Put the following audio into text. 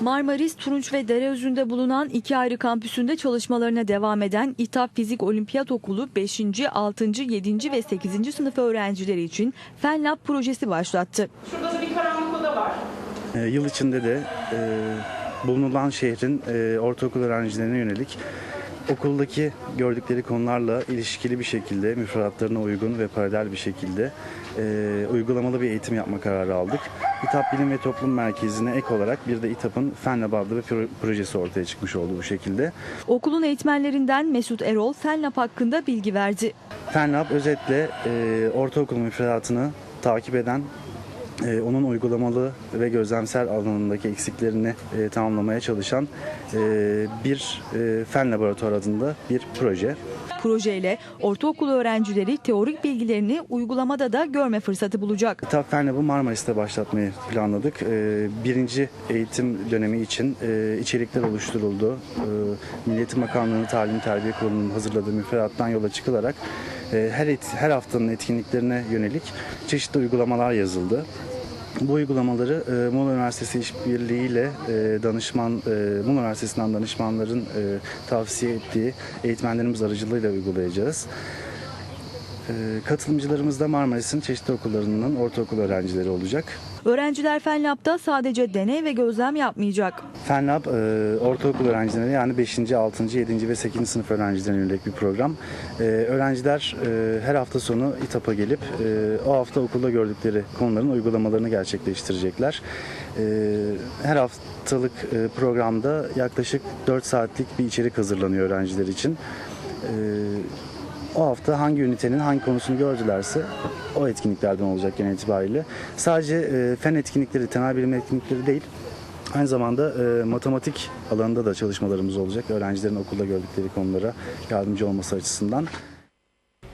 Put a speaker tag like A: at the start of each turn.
A: Marmaris, Turunç ve Dereözü'nde bulunan iki ayrı kampüsünde çalışmalarına devam eden İTAP Fizik Olimpiyat Okulu 5., 6., 7. ve 8. sınıf öğrencileri için Fen Lab projesi başlattı.
B: Şurada da bir karanlık oda var.
C: E, yıl içinde de e, bulunulan şehrin e, ortaokul öğrencilerine yönelik okuldaki gördükleri konularla ilişkili bir şekilde müfredatlarına uygun ve paralel bir şekilde e, uygulamalı bir eğitim yapma kararı aldık. İTAP Bilim ve Toplum Merkezi'ne ek olarak bir de İTAP'ın Fen Lab adlı bir pro- projesi ortaya çıkmış oldu bu şekilde.
A: Okulun eğitmenlerinden Mesut Erol Fen Lab hakkında bilgi verdi.
C: FenLab özetle e, ortaokul müfredatını takip eden, e, onun uygulamalı ve gözlemsel alanındaki eksiklerini e, tamamlamaya çalışan e, bir e, fen laboratuvar adında bir proje.
A: Projeyle ortaokul öğrencileri teorik bilgilerini uygulamada da görme fırsatı bulacak.
C: TAP FenLab'ı Marmaris'te başlatmayı planladık. E, birinci eğitim dönemi için e, içerikler oluşturuldu. E, Milli Eğitim Bakanlığı'nın Talim Terbiye Kurulu'nun hazırladığı müfredattan yola çıkılarak e, her, et- her haftanın etkinliklerine yönelik çeşitli uygulamalar yazıldı. Bu uygulamaları e, Muğla Üniversitesi işbirliğiyle e, danışman, e, Muğla Üniversitesi'nden danışmanların e, tavsiye ettiği eğitmenlerimiz aracılığıyla uygulayacağız. E, katılımcılarımız da Marmaris'in çeşitli okullarının ortaokul öğrencileri olacak.
A: Öğrenciler Fen Lab'da sadece deney ve gözlem yapmayacak.
C: FenLab e, ortaokul öğrencilerine yani 5. 6. 7. ve 8. sınıf öğrencilerine yönelik bir program. E, öğrenciler e, her hafta sonu İTAP'a gelip o hafta okulda gördükleri konuların uygulamalarını gerçekleştirecekler. Her haftalık programda yaklaşık 4 saatlik bir içerik hazırlanıyor öğrenciler için. O hafta hangi ünitenin hangi konusunu gördülerse o etkinliklerden olacak genel itibariyle. Sadece e, fen etkinlikleri, temel bilim etkinlikleri değil, Aynı zamanda e, matematik alanında da çalışmalarımız olacak. Öğrencilerin okulda gördükleri konulara yardımcı olması açısından.